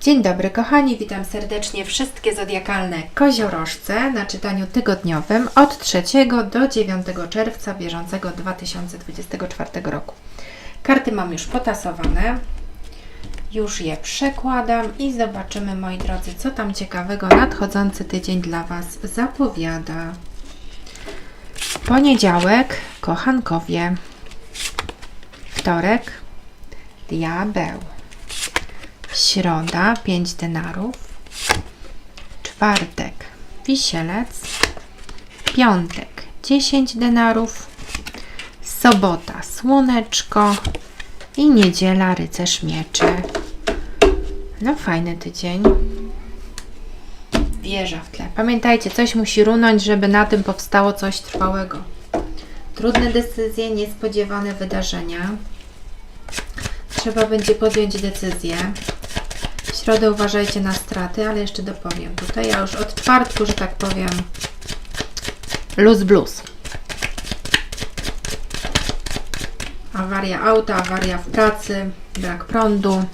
Dzień dobry kochani, witam serdecznie wszystkie zodiakalne koziorożce na czytaniu tygodniowym od 3 do 9 czerwca bieżącego 2024 roku. Karty mam już potasowane, już je przekładam i zobaczymy moi drodzy, co tam ciekawego nadchodzący tydzień dla Was zapowiada. Poniedziałek, kochankowie. Wtorek, diabeł. Środa 5 denarów. Czwartek wisielec. Piątek 10 denarów. Sobota słoneczko. I niedziela rycerz mieczy. No fajny tydzień. Wieża w tle. Pamiętajcie, coś musi runąć, żeby na tym powstało coś trwałego. Trudne decyzje, niespodziewane wydarzenia. Trzeba będzie podjąć decyzję. W środę uważajcie na straty, ale jeszcze dopowiem. Tutaj ja już od czwartku, że tak powiem, luz blues. Awaria auta, awaria w pracy, brak prądu,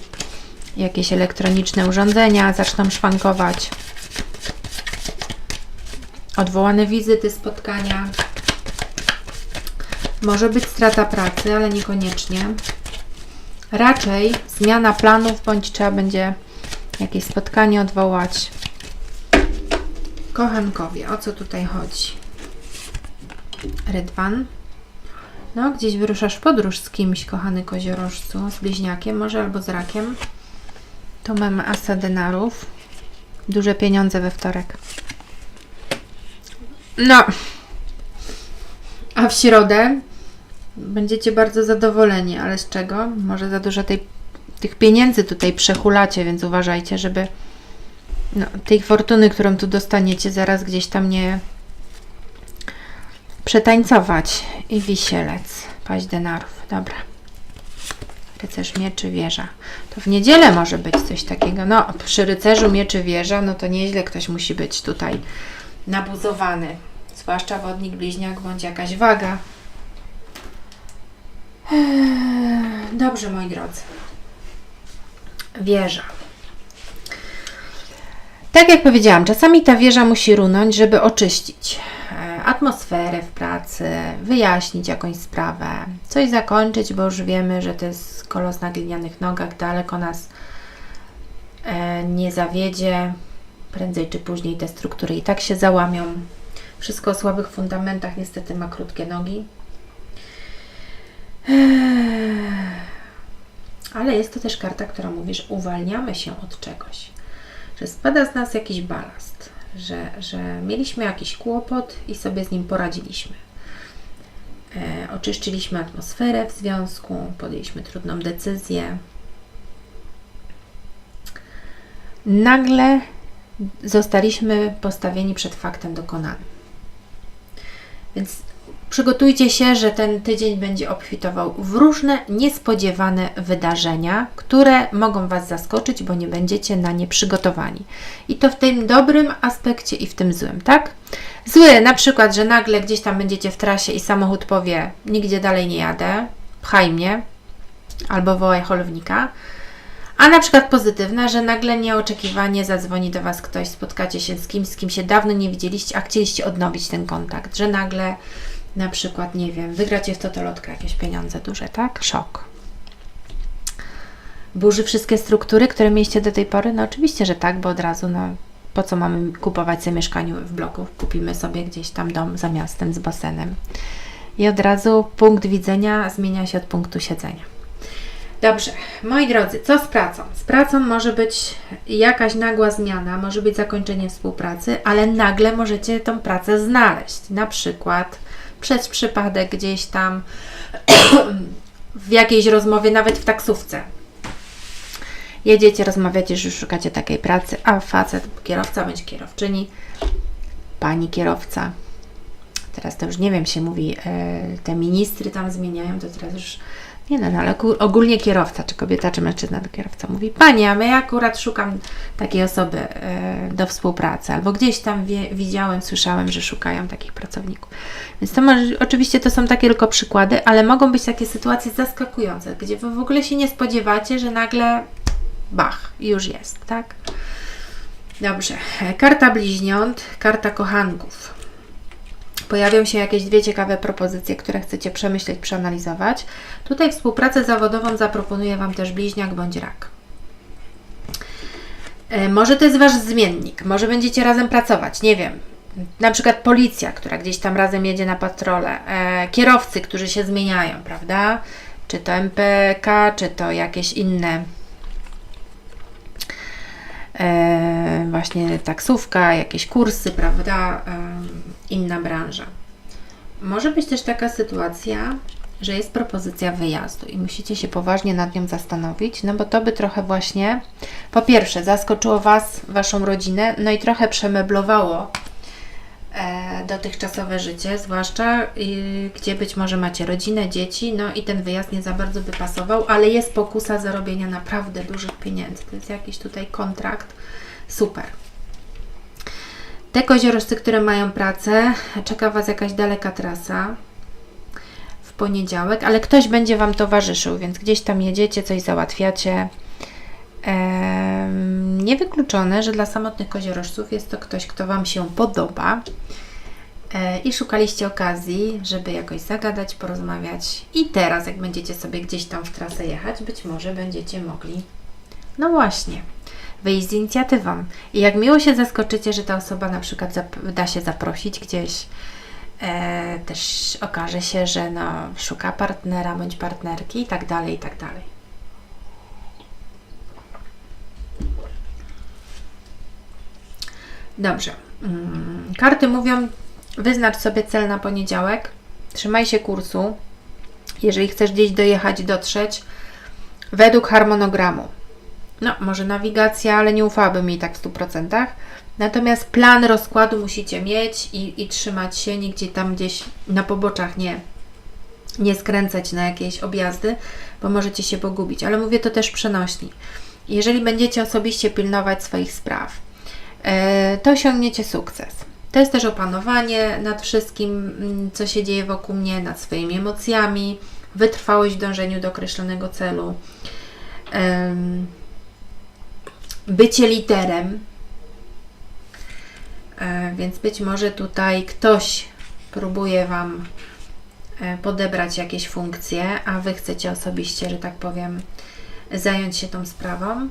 jakieś elektroniczne urządzenia zaczną szwankować. Odwołane wizyty, spotkania. Może być strata pracy, ale niekoniecznie. Raczej zmiana planów, bądź trzeba będzie jakieś spotkanie odwołać. Kochankowie, o co tutaj chodzi? Rydwan. No, gdzieś wyruszasz w podróż z kimś, kochany koziorożcu, z bliźniakiem, może albo z rakiem. Tu mamy asa denarów. Duże pieniądze we wtorek. No. A w środę będziecie bardzo zadowoleni, ale z czego? Może za dużo tej, tych pieniędzy tutaj przehulacie, więc uważajcie, żeby no, tej fortuny, którą tu dostaniecie, zaraz gdzieś tam nie przetańcować. I wisielec, paść denarów. Dobra. Rycerz mieczy wieża. To w niedzielę może być coś takiego. No, przy rycerzu mieczy wieża, no to nieźle ktoś musi być tutaj nabuzowany. Zwłaszcza wodnik, bliźniak bądź jakaś waga. Eee, Dobrze, moi drodzy. Wieża. Tak jak powiedziałam, czasami ta wieża musi runąć, żeby oczyścić e, atmosferę w pracy, wyjaśnić jakąś sprawę, coś zakończyć, bo już wiemy, że to jest kolos na glinianych nogach, daleko nas e, nie zawiedzie. Prędzej czy później te struktury i tak się załamią. Wszystko o słabych fundamentach niestety ma krótkie nogi. Ale jest to też karta, która mówi, że uwalniamy się od czegoś, że spada z nas jakiś balast, że, że mieliśmy jakiś kłopot i sobie z nim poradziliśmy. E, oczyszczyliśmy atmosferę w związku, podjęliśmy trudną decyzję. Nagle zostaliśmy postawieni przed faktem dokonanym. Więc przygotujcie się, że ten tydzień będzie obfitował w różne niespodziewane wydarzenia, które mogą Was zaskoczyć, bo nie będziecie na nie przygotowani. I to w tym dobrym aspekcie i w tym złym, tak? Zły, na przykład, że nagle gdzieś tam będziecie w trasie i samochód powie: Nigdzie dalej nie jadę, pchaj mnie, albo wołaj holownika. A na przykład pozytywna, że nagle nieoczekiwanie zadzwoni do Was ktoś, spotkacie się z kimś, z kim się dawno nie widzieliście, a chcieliście odnowić ten kontakt, że nagle na przykład, nie wiem, wygracie w totolotkę jakieś pieniądze duże, tak? Szok. Burzy wszystkie struktury, które mieliście do tej pory? No oczywiście, że tak, bo od razu, no po co mamy kupować sobie mieszkanie w bloku? Kupimy sobie gdzieś tam dom za miastem z basenem. I od razu punkt widzenia zmienia się od punktu siedzenia. Dobrze, moi drodzy, co z pracą? Z pracą może być jakaś nagła zmiana, może być zakończenie współpracy, ale nagle możecie tą pracę znaleźć. Na przykład przez przypadek gdzieś tam w jakiejś rozmowie, nawet w taksówce. Jedziecie, rozmawiacie, że szukacie takiej pracy, a facet, kierowca bądź kierowczyni, pani kierowca. Teraz to już nie wiem, się mówi, e, te ministry tam zmieniają, to teraz już nie no, no ale ogólnie kierowca, czy kobieta, czy mężczyzna to kierowca mówi, Pani, a ja akurat szukam takiej osoby e, do współpracy, albo gdzieś tam wie, widziałem, słyszałem, że szukają takich pracowników. Więc to może, oczywiście to są takie tylko przykłady, ale mogą być takie sytuacje zaskakujące, gdzie Wy w ogóle się nie spodziewacie, że nagle bach, już jest, tak? Dobrze, karta bliźniąt, karta kochanków. Pojawią się jakieś dwie ciekawe propozycje, które chcecie przemyśleć, przeanalizować. Tutaj współpracę zawodową zaproponuję Wam też bliźniak bądź rak. E, może to jest Wasz zmiennik, może będziecie razem pracować, nie wiem. Na przykład policja, która gdzieś tam razem jedzie na patrole, e, kierowcy, którzy się zmieniają, prawda? Czy to MPK, czy to jakieś inne e, właśnie taksówka, jakieś kursy, prawda? Inna branża. Może być też taka sytuacja, że jest propozycja wyjazdu i musicie się poważnie nad nią zastanowić, no bo to by trochę właśnie, po pierwsze, zaskoczyło Was, Waszą rodzinę, no i trochę przemeblowało e, dotychczasowe życie, zwłaszcza y, gdzie być może macie rodzinę, dzieci, no i ten wyjazd nie za bardzo by pasował, ale jest pokusa zarobienia naprawdę dużych pieniędzy. To jest jakiś tutaj kontrakt. Super. Te koziorożcy, które mają pracę, czeka Was jakaś daleka trasa w poniedziałek, ale ktoś będzie Wam towarzyszył, więc gdzieś tam jedziecie, coś załatwiacie. Ehm, niewykluczone, że dla samotnych koziorożców jest to ktoś, kto Wam się podoba e, i szukaliście okazji, żeby jakoś zagadać, porozmawiać. I teraz, jak będziecie sobie gdzieś tam w trasę jechać, być może będziecie mogli, no właśnie, wyjść z inicjatywą. I jak miło się zaskoczycie, że ta osoba na przykład da się zaprosić gdzieś, e, też okaże się, że no, szuka partnera bądź partnerki i tak dalej, i tak dalej. Dobrze. Mm, karty mówią, wyznacz sobie cel na poniedziałek, trzymaj się kursu, jeżeli chcesz gdzieś dojechać, dotrzeć, według harmonogramu. No, może nawigacja, ale nie ufałabym jej tak w 100%. Natomiast plan rozkładu musicie mieć i, i trzymać się, nigdzie tam gdzieś na poboczach nie, nie skręcać na jakieś objazdy, bo możecie się pogubić. Ale mówię to też przenośni. Jeżeli będziecie osobiście pilnować swoich spraw, e, to osiągniecie sukces. To jest też opanowanie nad wszystkim, mm, co się dzieje wokół mnie, nad swoimi emocjami, wytrwałość w dążeniu do określonego celu bycie literem. E, więc być może tutaj ktoś próbuje Wam e, podebrać jakieś funkcje, a Wy chcecie osobiście, że tak powiem, zająć się tą sprawą.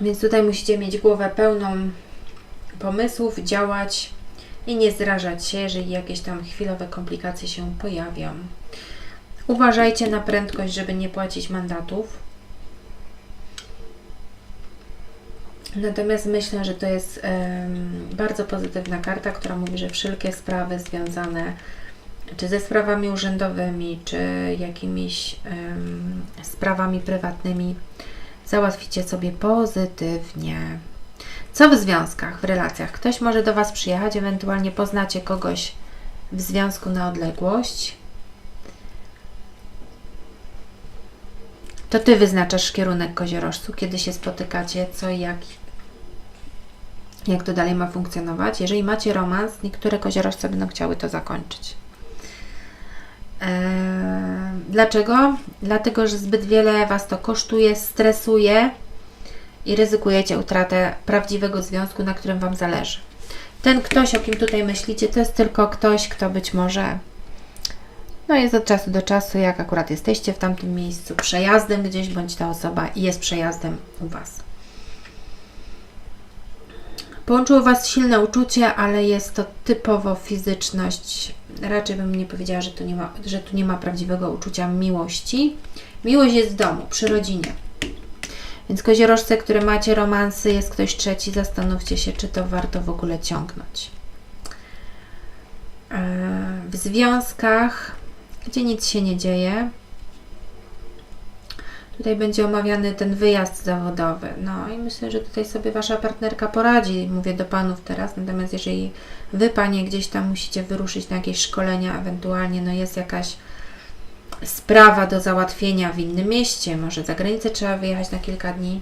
Więc tutaj musicie mieć głowę pełną pomysłów, działać i nie zrażać się, jeżeli jakieś tam chwilowe komplikacje się pojawią. Uważajcie na prędkość, żeby nie płacić mandatów. Natomiast myślę, że to jest um, bardzo pozytywna karta, która mówi, że wszelkie sprawy związane czy ze sprawami urzędowymi, czy jakimiś um, sprawami prywatnymi załatwicie sobie pozytywnie. Co w związkach, w relacjach? Ktoś może do Was przyjechać, ewentualnie poznacie kogoś w związku na odległość. To Ty wyznaczasz kierunek koziorożcu, kiedy się spotykacie, co i jak, jak to dalej ma funkcjonować. Jeżeli macie romans, niektóre koziorożce będą chciały to zakończyć. Eee, dlaczego? Dlatego, że zbyt wiele Was to kosztuje, stresuje i ryzykujecie utratę prawdziwego związku, na którym Wam zależy. Ten ktoś, o kim tutaj myślicie, to jest tylko ktoś, kto być może no jest od czasu do czasu, jak akurat jesteście w tamtym miejscu, przejazdem gdzieś, bądź ta osoba jest przejazdem u Was. Połączyło Was silne uczucie, ale jest to typowo fizyczność. Raczej bym nie powiedziała, że tu nie ma, że tu nie ma prawdziwego uczucia miłości. Miłość jest w domu, przy rodzinie. Więc koziorożce, które macie romansy, jest ktoś trzeci, zastanówcie się, czy to warto w ogóle ciągnąć. Eee, w związkach gdzie nic się nie dzieje. Tutaj będzie omawiany ten wyjazd zawodowy. No i myślę, że tutaj sobie Wasza partnerka poradzi. Mówię do Panów teraz. Natomiast jeżeli Wy, Panie, gdzieś tam musicie wyruszyć na jakieś szkolenia, ewentualnie no jest jakaś sprawa do załatwienia w innym mieście, może za granicę trzeba wyjechać na kilka dni,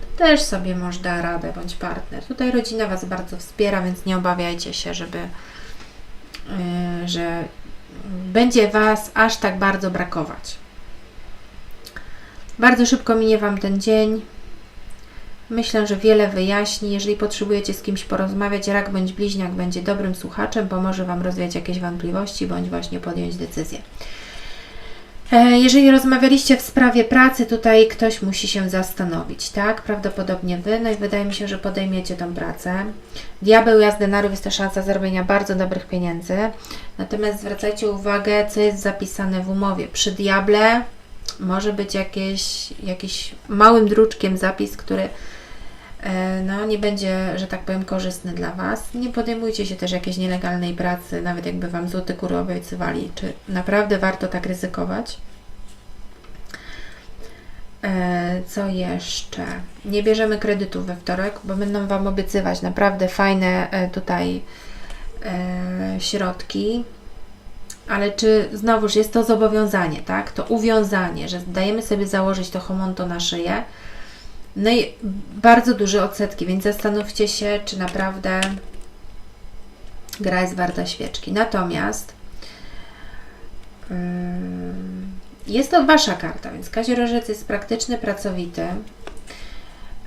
to też sobie może da radę, bądź partner. Tutaj rodzina Was bardzo wspiera, więc nie obawiajcie się, żeby, yy, że będzie Was aż tak bardzo brakować. Bardzo szybko minie Wam ten dzień. Myślę, że wiele wyjaśni. Jeżeli potrzebujecie z kimś porozmawiać, rak bądź bliźniak będzie dobrym słuchaczem, pomoże Wam rozwiać jakieś wątpliwości bądź właśnie podjąć decyzję. E, Jeżeli rozmawialiście w sprawie pracy, tutaj ktoś musi się zastanowić, tak? Prawdopodobnie Wy, no i wydaje mi się, że podejmiecie tą pracę. Diabeł jazdy narów jest to szansa zarobienia bardzo dobrych pieniędzy. Natomiast zwracajcie uwagę, co jest zapisane w umowie. Przy diable może być jakieś, jakiś małym druczkiem zapis, który no, nie będzie, że tak powiem, korzystny dla Was. Nie podejmujcie się też jakiejś nielegalnej pracy, nawet jakby Wam złoty kury obiecywali. Czy naprawdę warto tak ryzykować? E, Co jeszcze? Nie bierzemy kredytów we wtorek, bo będą Wam obiecywać naprawdę fajne e, tutaj e, środki. Ale czy znowuż jest to zobowiązanie, tak? To uwiązanie, że dajemy sobie założyć to homonto na szyję. No i bardzo duże odsetki, więc zastanówcie się, czy naprawdę gra jest warta świeczki. Natomiast ym, jest to Wasza karta, więc Kaziorożec jest praktyczny, pracowity,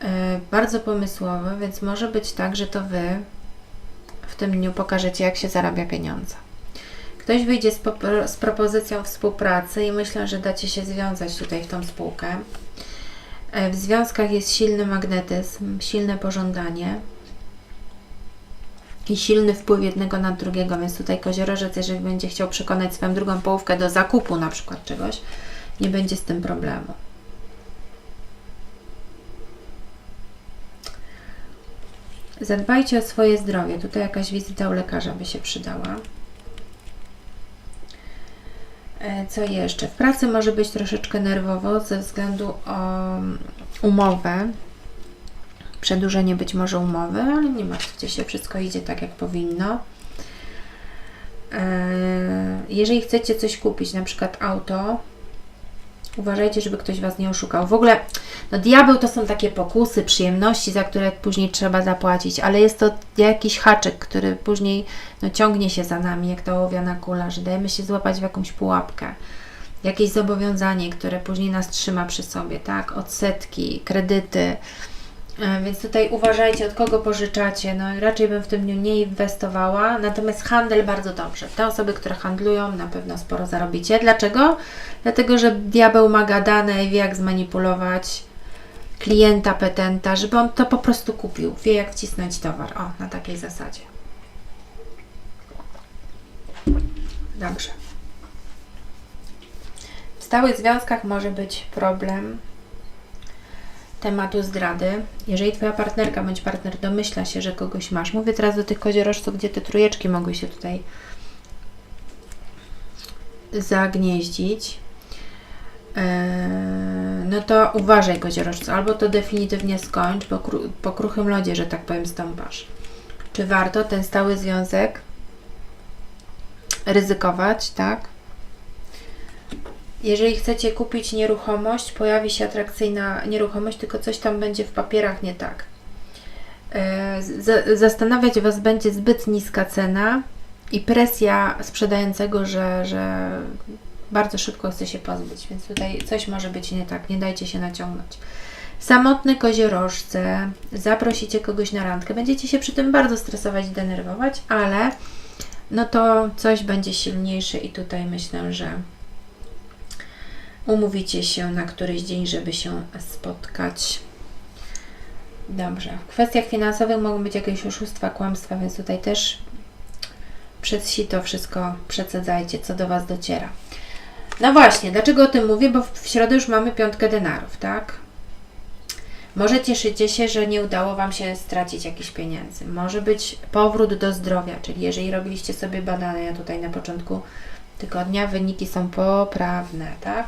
yy, bardzo pomysłowy, więc może być tak, że to Wy w tym dniu pokażecie, jak się zarabia pieniądze. Ktoś wyjdzie z, z propozycją współpracy i myślę, że dacie się związać tutaj w tą spółkę. E, W związkach jest silny magnetyzm, silne pożądanie i silny wpływ jednego na drugiego, więc tutaj koziorożec, jeżeli będzie chciał przekonać swoją drugą połówkę do zakupu na przykład czegoś, nie będzie z tym problemu. Zadbajcie o swoje zdrowie. Tutaj jakaś wizyta u lekarza by się przydała. E, Co jeszcze? W pracy może być troszeczkę nerwowo ze względu o mm, umowę. Przedłużenie być może umowy, ale nie martwcie się, wszystko idzie tak jak powinno. E, Jeżeli chcecie coś kupić, na przykład auto, uważajcie, żeby ktoś Was nie oszukał. W ogóle, no diabeł to są takie pokusy, przyjemności, za które później trzeba zapłacić, ale jest to jakiś haczyk, który później no, ciągnie się za nami, jak ta ołowiana kula, że dajemy się złapać w jakąś pułapkę. Jakieś zobowiązanie, które później nas trzyma przy sobie, tak? Odsetki, kredyty. E, Więc tutaj uważajcie, od kogo pożyczacie. No, raczej bym w tym dniu nie inwestowała. Natomiast handel bardzo dobrze. Te osoby, które handlują, na pewno sporo zarobicie. Dlaczego? Dlatego, że diabeł ma gadane i wie, jak zmanipulować klienta, petenta, żeby on to po prostu kupił. Wie, jak wcisnąć towar. O, na takiej zasadzie. Dobrze. W stałych związkach może być problem tematu zdrady. Jeżeli Twoja partnerka bądź partner domyśla się, że kogoś masz, mówię teraz do tych koziorożców, gdzie te trójeczki mogły się tutaj zagnieździć, Eee, no to uważaj koziorożcu, albo to definitywnie skończ, po, kru, po kruchym lodzie, że tak powiem, stąpasz. Czy warto ten stały związek ryzykować, tak? Jeżeli chcecie kupić nieruchomość, pojawi się atrakcyjna nieruchomość, tylko coś tam będzie w papierach nie tak. E, zastanawiać Was będzie zbyt niska cena i presja sprzedającego, że, że bardzo szybko chce się pozbyć, więc tutaj coś może być nie tak, nie dajcie się naciągnąć. Samotny koziorożce, zaprosicie kogoś na randkę, będziecie się przy tym bardzo stresować i denerwować, ale no to coś będzie silniejsze i tutaj myślę, że umówicie się na któryś dzień, żeby się spotkać. Dobrze. W kwestiach finansowych mogą być jakieś oszustwa, kłamstwa, więc tutaj też przez sito wszystko przecedzajcie, co do Was dociera. No właśnie, dlaczego o tym mówię? Bo w środę już mamy piątkę denarów, tak? Może cieszycie się, że nie udało Wam się stracić jakichś pieniędzy. Może być powrót do zdrowia, czyli jeżeli robiliście sobie badania tutaj na początku tygodnia, wyniki są poprawne, tak?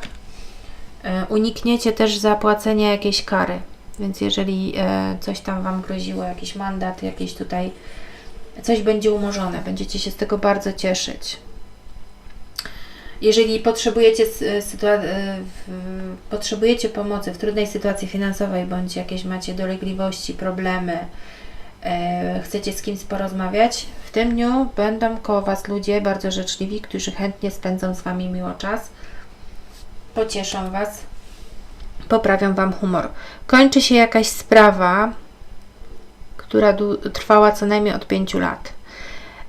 E, Unikniecie też zapłacenia jakiejś kary, więc jeżeli e, coś tam Wam groziło, jakiś mandat, jakieś tutaj coś będzie umorzone, będziecie się z tego bardzo cieszyć. Jeżeli potrzebujecie, e, potrzebujecie pomocy w trudnej sytuacji finansowej, bądź jakieś macie dolegliwości, problemy, chcecie z kimś porozmawiać, w tym dniu będą koło Was ludzie bardzo życzliwi, którzy chętnie spędzą z Wami miło czas, pocieszą Was, poprawią Wam humor. Kończy się jakaś sprawa, która trwała co najmniej od 5 lat,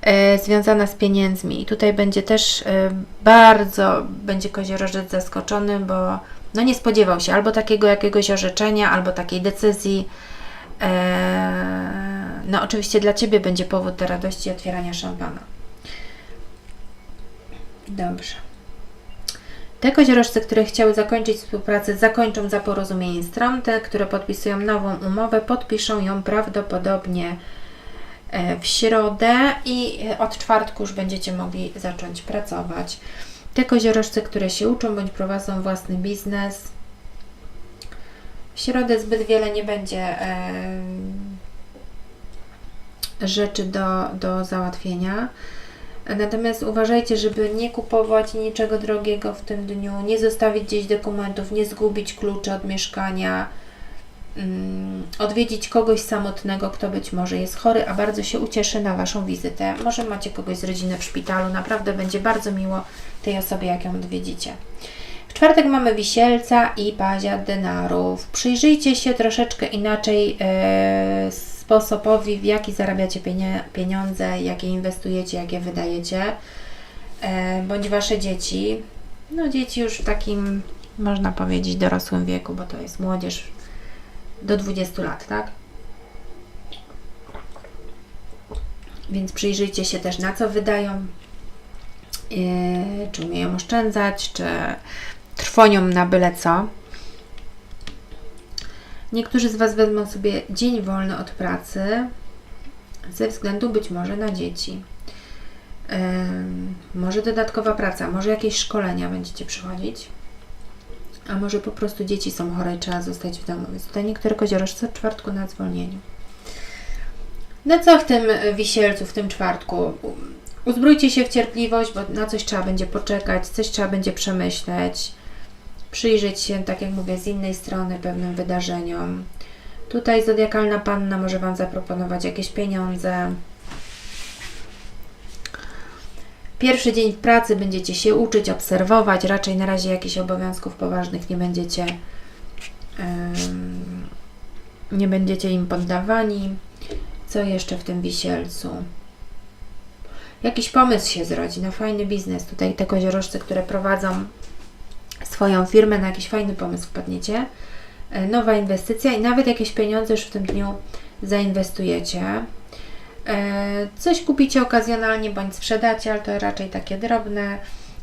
e, związana z pieniędzmi. I tutaj będzie też e, bardzo, będzie koziorożec zaskoczony, bo no nie spodziewał się albo takiego jakiegoś orzeczenia, albo takiej decyzji. E, no oczywiście dla Ciebie będzie powód do radości otwierania szampana. Dobrze. Te koziorożce, które chciały zakończyć współpracę, zakończą za porozumieniem stron. Te, które podpisują nową umowę, podpiszą ją prawdopodobnie e, w środę i e, od czwartku już będziecie mogli zacząć pracować. Te koziorożce, które się uczą bądź prowadzą własny biznes, w środę zbyt wiele nie będzie rzeczy do, do załatwienia. Natomiast uważajcie, żeby nie kupować niczego drogiego w tym dniu, nie zostawić gdzieś dokumentów, nie zgubić klucza od mieszkania, mm, odwiedzić kogoś samotnego, kto być może jest chory, a bardzo się ucieszy na Waszą wizytę. Może macie kogoś z rodziny w szpitalu, naprawdę będzie bardzo miło tej osobie, jak ją odwiedzicie. W czwartek mamy wisielca i pazia denarów. Przyjrzyjcie się troszeczkę inaczej e, sposobowi, w jaki zarabiacie pieniądze, jakie inwestujecie, jakie wydajecie, e, bądź Wasze dzieci. No dzieci już w takim, można powiedzieć, dorosłym wieku, bo to jest młodzież do 20 lat, tak? Więc przyjrzyjcie się też na co wydają, yy, czy umieją oszczędzać, czy trwonią na byle co. Niektórzy z Was wezmą sobie dzień wolny od pracy ze względu być może na dzieci. Ym, może dodatkowa praca, może jakieś szkolenia będziecie przychodzić, a może po prostu dzieci są chore i trzeba zostać w domu. Więc tutaj niektóre koziorożce w czwartku na zwolnieniu. No co w tym wisielcu, w tym czwartku? Uzbrójcie się w cierpliwość, bo na coś trzeba będzie poczekać, coś trzeba będzie przemyśleć przyjrzeć się, tak jak mówię, z innej strony pewnym wydarzeniom. Tutaj zodiakalna panna może Wam zaproponować jakieś pieniądze. Pierwszy dzień w pracy będziecie się uczyć, obserwować, raczej na razie jakichś obowiązków poważnych nie będziecie ym, nie będziecie im poddawani. Co jeszcze w tym wisielcu? Jakiś pomysł się zrodzi na fajny biznes. Tutaj te koziorożce, które prowadzą swoją firmę, na jakiś fajny pomysł wpadniecie, e, nowa inwestycja i nawet jakieś pieniądze już w tym dniu zainwestujecie. E, coś kupicie okazjonalnie bądź sprzedacie, ale to raczej takie drobne.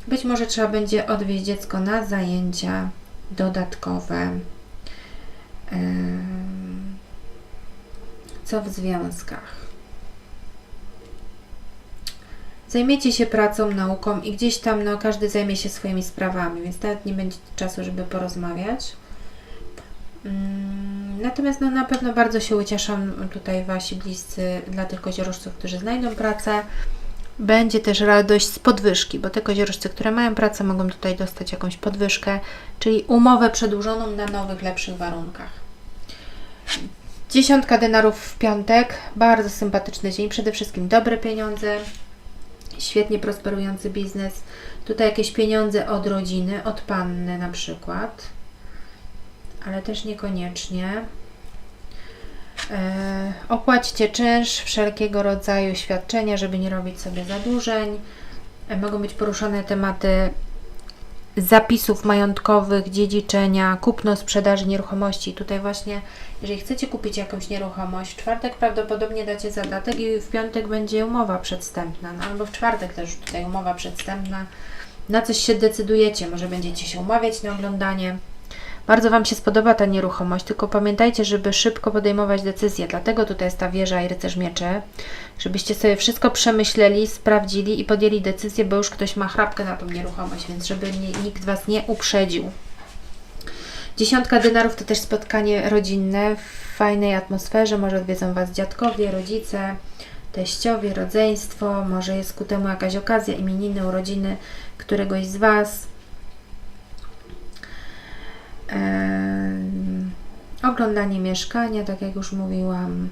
Być może trzeba będzie odwieźć dziecko na zajęcia dodatkowe. E, co w związkach? Zajmiecie się pracą, nauką i gdzieś tam no, każdy zajmie się swoimi sprawami, więc nawet nie będzie czasu, żeby porozmawiać. Mm, Natomiast no, na pewno bardzo się ucieszą tutaj Wasi bliscy dla tych koziorożców, którzy znajdą pracę. Będzie też radość z podwyżki, bo te koziorożce, które mają pracę, mogą tutaj dostać jakąś podwyżkę, czyli umowę przedłużoną na nowych, lepszych warunkach. Dziesiątka denarów w piątek, bardzo sympatyczny dzień, przede wszystkim dobre pieniądze, świetnie prosperujący biznes. Tutaj jakieś pieniądze od rodziny, od panny na przykład, ale też niekoniecznie. E, opłaćcie czynsz, wszelkiego rodzaju świadczenia, żeby nie robić sobie zadłużeń. E, mogą być poruszone tematy zapisów majątkowych, dziedziczenia, kupno, sprzedaży nieruchomości. Tutaj właśnie, jeżeli chcecie kupić jakąś nieruchomość, w czwartek prawdopodobnie dacie zadatek i w piątek będzie umowa przedstępna, no, albo w czwartek też tutaj umowa przedstępna. Na coś się decydujecie, może będziecie się umawiać na oglądanie. Bardzo Wam się spodoba ta nieruchomość, tylko pamiętajcie, żeby szybko podejmować decyzje. Dlatego tutaj jest ta wieża i rycerz mieczy, żebyście sobie wszystko przemyśleli, sprawdzili i podjęli decyzję, bo już ktoś ma chrapkę na tą nieruchomość, więc żeby nikt Was nie uprzedził. Dziesiątka dynarów to też spotkanie rodzinne w fajnej atmosferze. Może odwiedzą Was dziadkowie, rodzice, teściowie, rodzeństwo. Może jest ku temu jakaś okazja, imieniny, urodziny któregoś z Was. Oglądanie mieszkania, tak jak już mówiłam.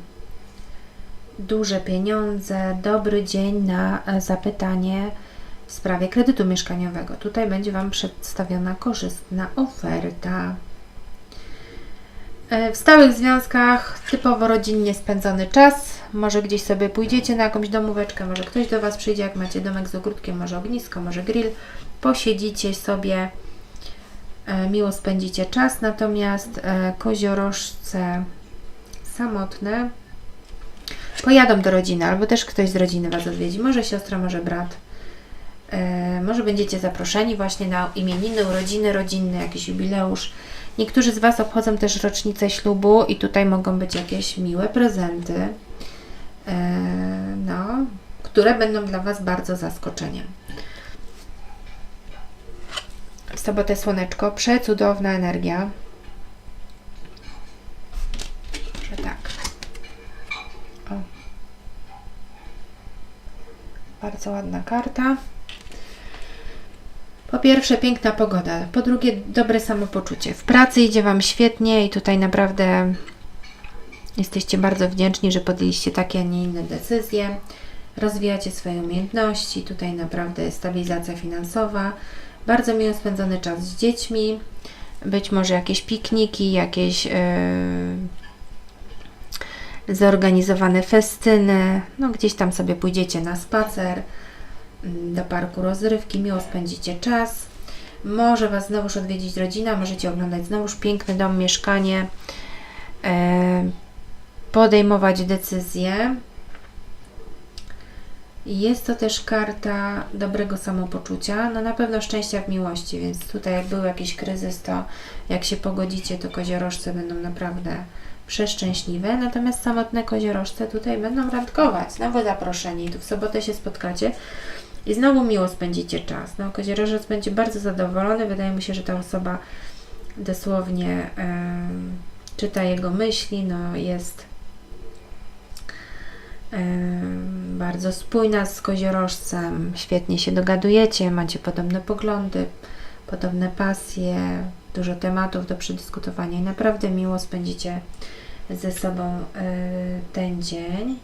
Duże pieniądze, dobry dzień na e, zapytanie w sprawie kredytu mieszkaniowego. Tutaj będzie Wam przedstawiona korzystna oferta. E, W stałych związkach typowo rodzinnie spędzony czas. Może gdzieś sobie pójdziecie na jakąś domóweczkę, może ktoś do Was przyjdzie, jak macie domek z ogródkiem, może ognisko, może grill. Posiedzicie sobie, miło spędzicie czas. Natomiast e, koziorożce samotne pojadą do rodziny, albo też ktoś z rodziny Was odwiedzi. Może siostra, może brat. E, może będziecie zaproszeni właśnie na imieniny, urodziny rodzinne, jakiś jubileusz. Niektórzy z Was obchodzą też rocznicę ślubu i tutaj mogą być jakieś miłe prezenty, e, no, które będą dla Was bardzo zaskoczeniem. W sobotę słoneczko, przecudowna energia. Że tak. O. Bardzo ładna karta. Po pierwsze, piękna pogoda. Po drugie, dobre samopoczucie. W pracy idzie Wam świetnie i tutaj naprawdę jesteście bardzo wdzięczni, że podjęliście takie, a nie inne decyzje. Rozwijacie swoje umiejętności. Tutaj naprawdę stabilizacja finansowa. Bardzo miło spędzony czas z dziećmi. Być może jakieś pikniki, jakieś yy, zorganizowane festyny. No, gdzieś tam sobie pójdziecie na spacer do parku rozrywki, miło spędzicie czas. Może Was znowuż odwiedzić rodzina, możecie oglądać znowuż piękny dom, mieszkanie, e, podejmować decyzje. Jest to też karta dobrego samopoczucia, no na pewno szczęścia w miłości, więc tutaj jak był jakiś kryzys, to jak się pogodzicie, to koziorożce będą naprawdę przeszczęśliwe, natomiast samotne koziorożce tutaj będą randkować, znowu zaproszeni, tu w sobotę się spotkacie i znowu miło spędzicie czas. No, koziorożec będzie bardzo zadowolony, wydaje mi się, że ta osoba dosłownie czyta jego myśli, no jest bardzo spójna z koziorożcem, świetnie się dogadujecie, macie podobne poglądy, podobne pasje, dużo tematów do przedyskutowania i naprawdę miło spędzicie ze sobą y, ten dzień.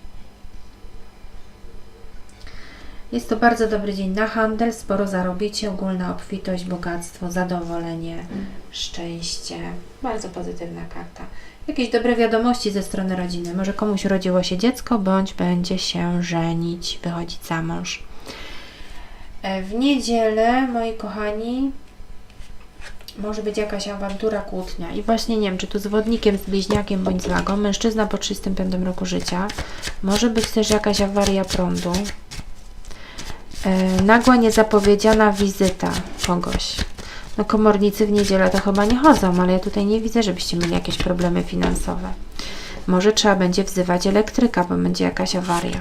Jest to bardzo dobry dzień na handel, sporo zarobicie, ogólna obfitość, bogactwo, zadowolenie, szczęście. Bardzo pozytywna karta. Jakieś dobre wiadomości ze strony rodziny. Może komuś urodziło się dziecko, bądź będzie się żenić, wychodzić za mąż. E, W niedzielę, moi kochani, może być jakaś awantura, kłótnia. I właśnie nie wiem, czy tu z wodnikiem, z bliźniakiem bądź z lagą, mężczyzna po 35 roku życia. Może być też jakaś awaria prądu. E, nagła, niezapowiedziana wizyta kogoś. No komornicy w niedzielę to chyba nie chodzą, ale ja tutaj nie widzę, żebyście mieli jakieś problemy finansowe. Może trzeba będzie wzywać elektryka, bo będzie jakaś awaria.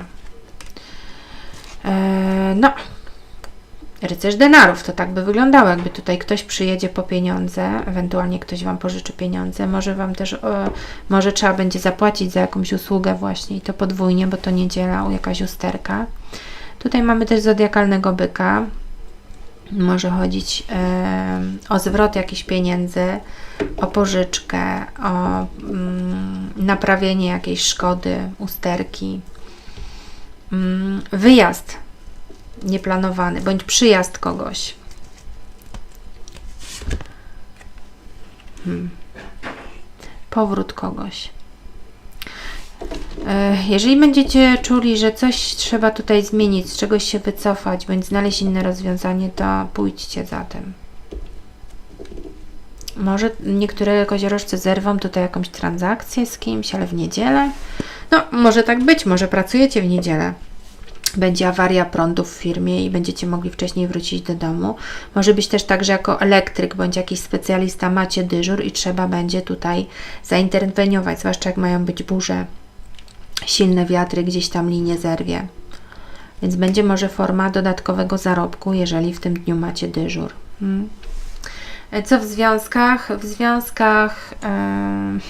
E, no, rycerz denarów to tak by wyglądało, jakby tutaj ktoś przyjedzie po pieniądze, ewentualnie ktoś Wam pożyczy pieniądze, może Wam też, e, może trzeba będzie zapłacić za jakąś usługę właśnie i to podwójnie, bo to niedziela, jakaś usterka. Tutaj mamy też zodiakalnego byka. Może chodzić o zwrot jakichś pieniędzy, o pożyczkę, o mm, naprawienie jakiejś szkody, usterki. Mm, wyjazd nieplanowany, bądź przyjazd kogoś. Hmm. Powrót kogoś. E, Jeżeli będziecie czuli, że coś trzeba tutaj zmienić, z czegoś się wycofać, bądź znaleźć inne rozwiązanie, to pójdźcie za tym. Może niektóre koziorożce zerwą tutaj jakąś transakcję z kimś, ale w niedzielę? No, może tak być, może pracujecie w niedzielę. Będzie awaria prądu w firmie i będziecie mogli wcześniej wrócić do domu. Może być też tak, że jako elektryk bądź jakiś specjalista macie dyżur i trzeba będzie tutaj zainterweniować, zwłaszcza jak mają być burze silne wiatry, gdzieś tam linie zerwie. Więc będzie może forma dodatkowego zarobku, jeżeli w tym dniu macie dyżur. Hmm. E, Co w związkach? W związkach em,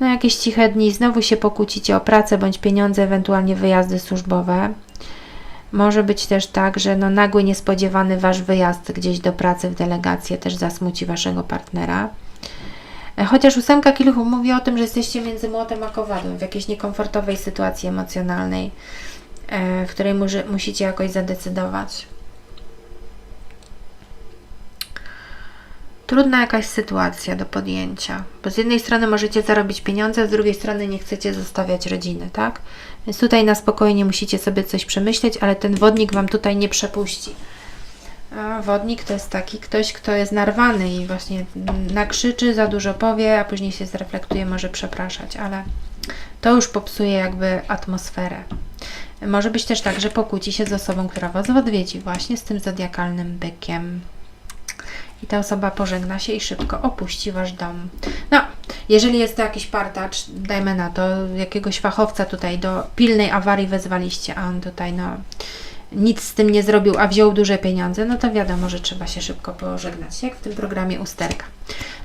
no jakieś ciche dni, znowu się pokłócicie o pracę bądź pieniądze, ewentualnie wyjazdy służbowe. Może być też tak, że no nagły, niespodziewany Wasz wyjazd gdzieś do pracy w delegację też zasmuci Waszego partnera. E, Chociaż ósemka kielichów mówi o tym, że jesteście między młotem a kowadłem, w jakiejś niekomfortowej sytuacji emocjonalnej, e, w której muży, musicie jakoś zadecydować. trudna jakaś sytuacja do podjęcia, bo z jednej strony możecie zarobić pieniądze, z drugiej strony nie chcecie zostawiać rodziny, tak? Więc tutaj na spokojnie musicie sobie coś przemyśleć, ale ten wodnik Wam tutaj nie przepuści. A wodnik to jest taki ktoś, kto jest narwany i właśnie nakrzyczy, za dużo powie, a później się zreflektuje, może przepraszać, ale to już popsuje jakby atmosferę. Może być też tak, że pokłóci się z osobą, która Was odwiedzi, właśnie z tym zodiakalnym bykiem. I ta osoba pożegna się i szybko opuści Wasz dom. No, jeżeli jest to jakiś partacz, dajmy na to, jakiegoś fachowca tutaj do pilnej awarii wezwaliście, a on tutaj, no, nic z tym nie zrobił, a wziął duże pieniądze, no to wiadomo, że trzeba się szybko pożegnać, jak w tym programie Usterka.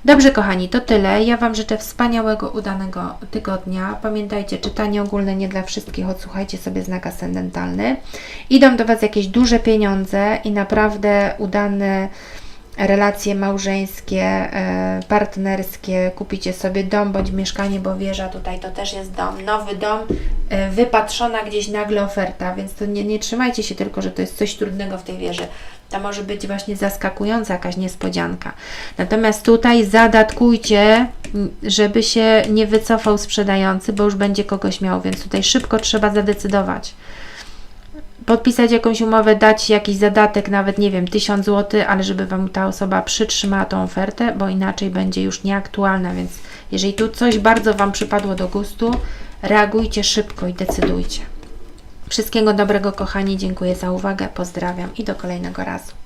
Dobrze, kochani, to tyle. Ja Wam życzę wspaniałego, udanego tygodnia. Pamiętajcie, czytanie ogólne nie dla wszystkich, odsłuchajcie sobie znak ascendentalny. Idą do Was jakieś duże pieniądze i naprawdę udane relacje małżeńskie, e, partnerskie, kupicie sobie dom bądź mieszkanie, bo wieża tutaj to też jest dom, nowy dom, e, wypatrzona gdzieś nagle oferta, więc to nie, nie trzymajcie się tylko, że to jest coś trudnego w tej wieży. To może być właśnie zaskakująca jakaś niespodzianka. Natomiast tutaj zadatkujcie, żeby się nie wycofał sprzedający, bo już będzie kogoś miał, więc tutaj szybko trzeba zadecydować podpisać jakąś umowę, dać jakiś zadatek, nawet nie wiem, 1000 zł, ale żeby Wam ta osoba przytrzymała tą ofertę, bo inaczej będzie już nieaktualna, więc jeżeli tu coś bardzo Wam przypadło do gustu, reagujcie szybko i decydujcie. Wszystkiego dobrego, kochani, dziękuję za uwagę, pozdrawiam i do kolejnego razu.